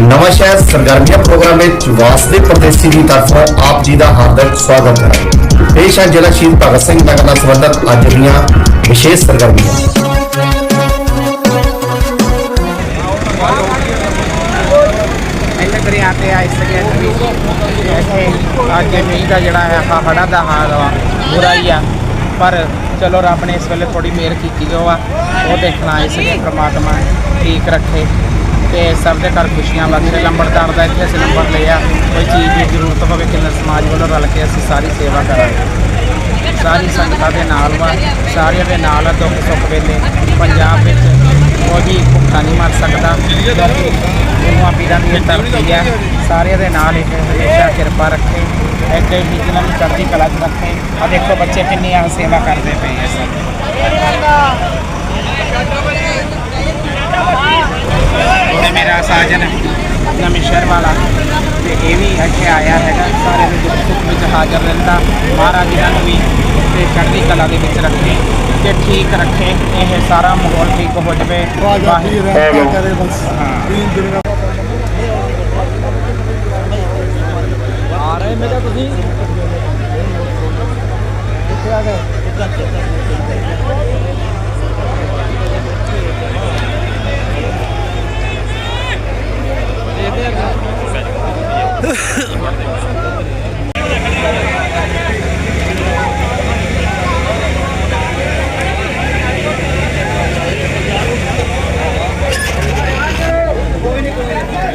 ਨਵਾਂ ਸ਼ਹਿਰ ਸਰਗਰਮੀਆਂ ਪ੍ਰੋਗਰਾਮ ਵਿੱਚ ਵਾਸਦੇ ਪ੍ਰਦੇਸ਼ੀ ਦੀ ਤਰਫੋਂ ਆਪ ਜੀ ਦਾ ਹਾਰਦਿਕ ਸਵਾਗਤ ਹੈ। ਪੇਸ਼ ਹੈ ਜ਼ਿਲ੍ਹਾ ਸ਼ਹੀਦ ਭਗਤ ਸਿੰਘ ਨਗਰ ਨਾਲ ਸੰਬੰਧਿਤ ਅੱਜ ਦੀਆਂ ਵਿਸ਼ੇਸ਼ ਸਰਗਰਮੀਆਂ। ਇੱਥੇ ਦਰਿਆ ਤੇ ਆ ਇਸ ਸਕੇ ਵੀ ਇੱਥੇ ਅੱਜ ਮੀਂਹ ਦਾ ਜਿਹੜਾ ਹੈ ਹਾ- ਹੜ੍ਹਾਂ ਦਾ ਹਾਲ ਵਾ, ਬੁਰਾ ਹੀ ਆ। ਪਰ ਚਲੋ ਰੱਬ ਨੇ ਇਸ ਵੇਲੇ ਥੋੜੀ ਮਿਹਰ ਕੀਤੀ ਜੋ ਆ ਉਹ ਤੇ ਸਭ ਦੇ ਘਰ ਖੁਸ਼ੀਆਂ ਬਖਸ਼ੇ ਲੰਬੜਦਾਰ ਦਾ ਇੱਥੇ ਅਸੀਂ ਨੰਬਰ ਲਿਆ। ਕੋਈ ਚੀਜ਼ ਦੀ ਜ਼ਰੂਰਤ ਹੋਵੇ ਕਿੰਨਾ ਸਮਾਜ ਵੱਲੋਂ ਰਲ ਕੇ ਅਸੀਂ ਸਾਰੀ ਸੇਵਾ ਕਰਾਂਗੇ। ਸਾਰੀ ਸੰਗਤਾਂ ਦੇ ਨਾਲ ਵਾ, ਸਾਰਿਆਂ ਦੇ ਨਾਲ ਆ, ਦੁੱਖ ਸੁੱਖ ਵੇਲੇ। ਪੰਜਾਬ ਵਿੱਚ ਕੋਈ ਭੁੱਖਾ ਨਹੀਂ ਮਰ ਸਕਦਾ। ਕਿਉਂਕਿ ਗੁਰੂਆਂ ਪੀਰਾਂ ਦੀ ਇਹ ਧਰਤੀ ਹੈ ਸਾਰਿਆਂ ਦੇ ਨਾਲ ਇਹ ਹਮੇਸ਼ਾ ਕਿਰਪਾ ਰੱਖੇ। ਇੱਥੇ ਹੀ ਜਿਹਨਾਂ ਨੂੰ ਚੜ੍ਹਦੀ ਕਲਾ 'ਚ ਰੱਖੇ। ਆ ਦੇਖੋ ਬੱਚੇ ਕਿੰਨੀ ਆ ਸੇਵਾ ਕਰਦੇ ਪਏ ਆ ਸਭ। ਇਹ ਮੇਰਾ ਸਾਜਨ ਨਮਿਸ਼ਰ ਵਾਲਾ ਤੇ ਇਹ ਵੀ ਇੱਥੇ ਆਇਆ ਹੈਗਾ। ਸਾਰੇ ਦੇ ਦੁੱਖ ਸੁੱਖ ਵਿੱਚ ਹਾਜ਼ਰ ਰਹਿੰਦਾ। ਮਹਾਰਾਜ ਇਹਨਾਂ ਨੂੰ ਵੀ ਤੇ ਚੜ੍ਹਦੀ ਕਲਾ ਦੇ ਵਿੱਚ ਰੱਖੇ ਤੇ ਠੀਕ ਰੱਖੇ। ਇਹ ਸਾਰਾ ਮਾਹੌਲ ਠੀਕ ਹੋ ਜਾਵੇ। ਵਾਹਿਗੁਰੂ। ਕਰੇ ਬਸ। ਤੀਨ ਦਿਨ ਆ ਰਹੇ ਮੇਰਾ ਤੁਸੀਂ। ਕਿੱਥੇ ਆ ਗਏ?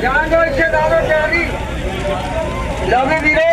ਜਾਨ ਦੋ ਇੱਥੇ ਨਾਲੋਂ ਜਾਰੀ ਲਵੇ ਵੀਰੇ।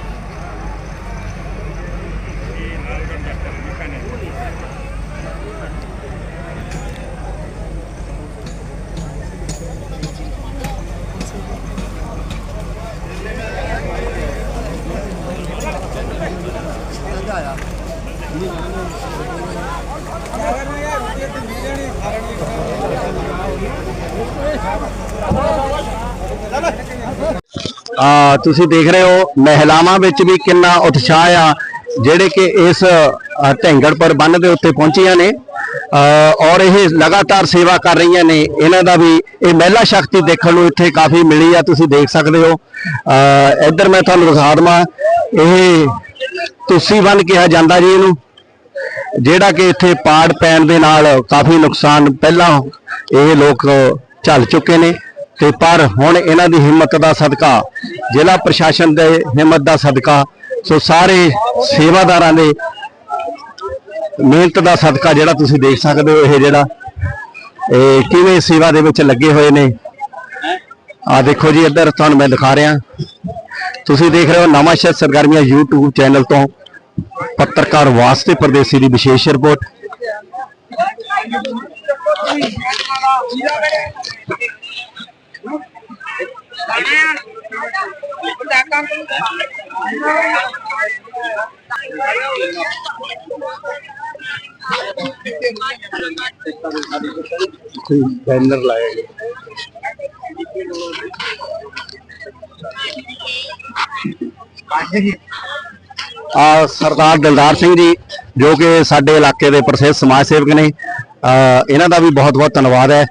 ਆ ਤੁਸੀਂ ਦੇਖ ਰਹੇ ਹੋ ਮਹਿਲਾਵਾਂ ਵਿੱਚ ਵੀ ਕਿੰਨਾ ਉਤਸ਼ਾਹ ਆ ਜਿਹੜੇ ਕਿ ਇਸ ਅ, ਢੈਂਗੜਪੁਰ ਬੰਨ ਦੇ ਉੱਤੇ ਪਹੁੰਚੀਆਂ ਨੇ। ਔਰ ਇਹ ਲਗਾਤਾਰ ਸੇਵਾ ਕਰ ਰਹੀਆਂ ਨੇ। ਇਹਨਾਂ ਦਾ ਵੀ ਇਹ ਮਹਿਲਾ ਸ਼ਕਤੀ ਦੇਖਣ ਨੂੰ ਇੱਥੇ ਕਾਫੀ ਮਿਲੀ ਆ ਤੁਸੀਂ ਦੇਖ ਸਕਦੇ ਹੋ। ਇੱਧਰ ਮੈਂ ਤੁਹਾਨੂੰ ਦਿਖਾ ਦਵਾਂ ਇਹ ਤੁਸੀ ਬੰਨ ਕਿਹਾ ਜਾਂਦਾ ਜੀ ਇਹਨੂੰ ਜਿਹੜਾ ਕਿ ਇੱਥੇ ਪਾੜ ਪੈਣ ਦੇ ਨਾਲ ਕਾਫੀ ਨੁਕਸਾਨ ਪਹਿਲਾਂ ਇਹ ਲੋਕ ਝੱਲ ਚੁੱਕੇ ਨੇ। ਤੇ ਪਰ ਹੁਣ ਇਹਨਾਂ ਦੀ ਹਿੰਮਤ ਦਾ ਸਦਕਾ, ਜ਼ਿਲ੍ਹਾ ਪ੍ਰਸ਼ਾਸਨ ਦੇ ਹਿੰਮਤ ਦਾ ਸਦਕਾ, ਸੋ ਸਾਰੇ ਸੇਵਾਦਾਰਾਂ ਦੇ ਮਿਹਨਤ ਦਾ ਸਦਕਾ ਜਿਹੜਾ ਤੁਸੀਂ ਦੇਖ ਸਕਦੇ ਹੋ, ਇਹ ਜਿਹੜਾ, ਇਹ ਕਿਵੇਂ ਸੇਵਾ ਦੇ ਵਿੱਚ ਲੱਗੇ ਹੋਏ ਨੇ। ਆ ਦੇਖੋ ਜੀ, ਇੱਧਰ ਤੁਹਾਨੂੰ ਮੈਂ ਦਿਖਾ ਰਿਹਾ। ਤੁਸੀਂ ਦੇਖ ਰਹੇ ਹੋ ਨਵਾਂ ਸ਼ਹਿਰ ਸਰਗਰਮੀਆਂ YouTube ਚੈਨਲ ਤੋਂ ਪੱਤਰਕਾਰ ਵਾਸਤੇ ਪ੍ਰਦੇਸੀ ਦੀ ਵਿਸ਼ੇਸ਼ ਰਿਪੋਰਟ। ਬੈਨਰ ਲਾਇਆ ਗਿਆ। ਆ ਸਰਦਾਰ ਦਿਲਦਾਰ ਸਿੰਘ ਜੀ, ਜੋ ਕਿ ਸਾਡੇ ਇਲਾਕੇ ਦੇ ਪ੍ਰਸਿੱਧ ਸਮਾਜ ਸੇਵਕ ਨੇ ਆ ਇਹਨਾਂ ਦਾ ਵੀ ਬਹੁਤ ਬਹੁਤ ਧੰਨਵਾਦ ਹੈ।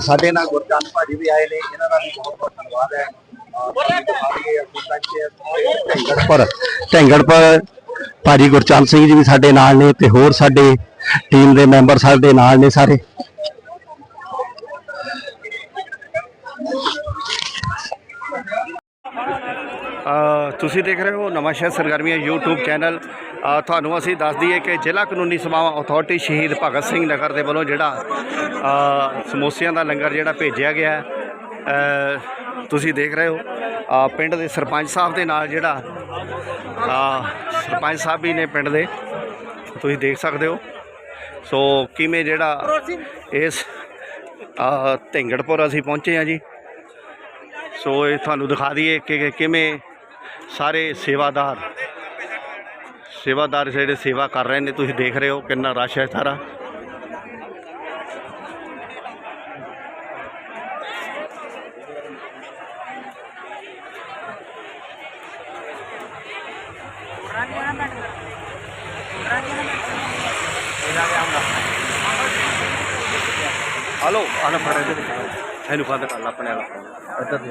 ਸਾਡੇ ਨਾਲ ਗੁਰਚੰਦ ਭਾਜੀ ਵੀ ਆਏ ਨੇ, ਇਹਨਾਂ ਦਾ ਵੀ ਬਹੁਤ ਬਹੁਤ ਧੰਨਵਾਦ ਹੈ। ਢੈਂਗੜਪੁਰ ਢੈਂਗੜਪੁਰ, ਭਾਜੀ ਗੁਰਚੰਦ ਸਿੰਘ ਜੀ ਵੀ ਸਾਡੇ ਨਾਲ ਨੇ ਤੇ ਹੋਰ ਸਾਡੇ ਟੀਮ ਦੇ ਮੈਂਬਰ ਸਾਡੇ ਨਾਲ ਨੇ ਸਾਰੇ। ਤੁਸੀਂ ਦੇਖ ਰਹੇ ਹੋ ਨਵਾਂ ਸ਼ਹਿਰ ਸਰਗਰਮੀਆਂ YouTube ਚੈਨਲ। ਤੁਹਾਨੂੰ ਅਸੀਂ ਦੱਸ ਦਈਏ ਕਿ ਜ਼ਿਲ੍ਹਾ ਕਾਨੂੰਨੀ ਸੇਵਾਵਾਂ ਅਥਾਰਟੀ ਸ਼ਹੀਦ ਭਗਤ ਸਿੰਘ ਨਗਰ ਦੇ ਵੱਲੋਂ ਜਿਹੜਾ ਸਮੋਸਿਆਂ ਦਾ ਲੰਗਰ ਜਿਹੜਾ ਭੇਜਿਆ ਗਿਆ ਤੁਸੀਂ ਦੇਖ ਰਹੇ ਹੋ ਪਿੰਡ ਦੇ ਸਰਪੰਚ ਸਾਹਿਬ ਦੇ ਨਾਲ ਜਿਹੜਾ ਸਰਪੰਚ ਸਾਹਿਬ ਵੀ ਨੇ ਪਿੰਡ ਦੇ। ਤੁਸੀਂ ਦੇਖ ਸਕਦੇ ਹੋ। ਸੋ ਕਿਵੇਂ ਜਿਹੜਾ ਇਸ ਅ, ਢਿੰਗੜਪੁਰ ਅਸੀਂ ਪਹੁੰਚੇ ਹਾਂ ਜੀ। ਸੋ ਇਹ ਤੁਹਾਨੂੰ ਦਿਖਾ ਦਈਏ ਕਿ ਕਿਵੇਂ ਸਾਰੇ ਸੇਵਾਦਾਰ। ਸੇਵਾਦਾਰ ਜਿਹੜੇ ਸੇਵਾ ਕਰ ਰਹੇ ਨੇ, ਤੁਸੀਂ ਦੇਖ ਰਹੇ ਹੋ ਕਿੰਨਾ ਰਸ਼ ਹੈ ਸਾਰਾ। ਹਲੋ ਆਣਾ ਫੜੇ ਦੇ ਇਹਨੂੰ ਫੜ ਕਰ ਲਾ, ਆਪਣੇ ਵਾਲਾ ਇੱਧਰ ਦੀ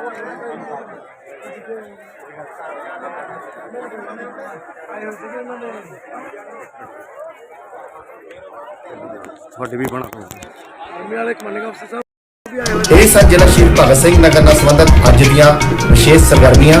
ਉਹ ਜੰਤੂ ਤੁਹਾਡੇ ਵੀ ਬਣਾ ਇਹ ਸਨ ਜ਼ਿਲ੍ਹਾ ਸ਼ਹੀਦ ਭਗਤ ਸਿੰਘ ਨਗਰ ਨਾਲ ਸੰਬੰਧਿਤ ਅੱਜ ਦੀਆਂ ਵਿਸ਼ੇਸ਼ ਸਰਗਰਮੀਆਂ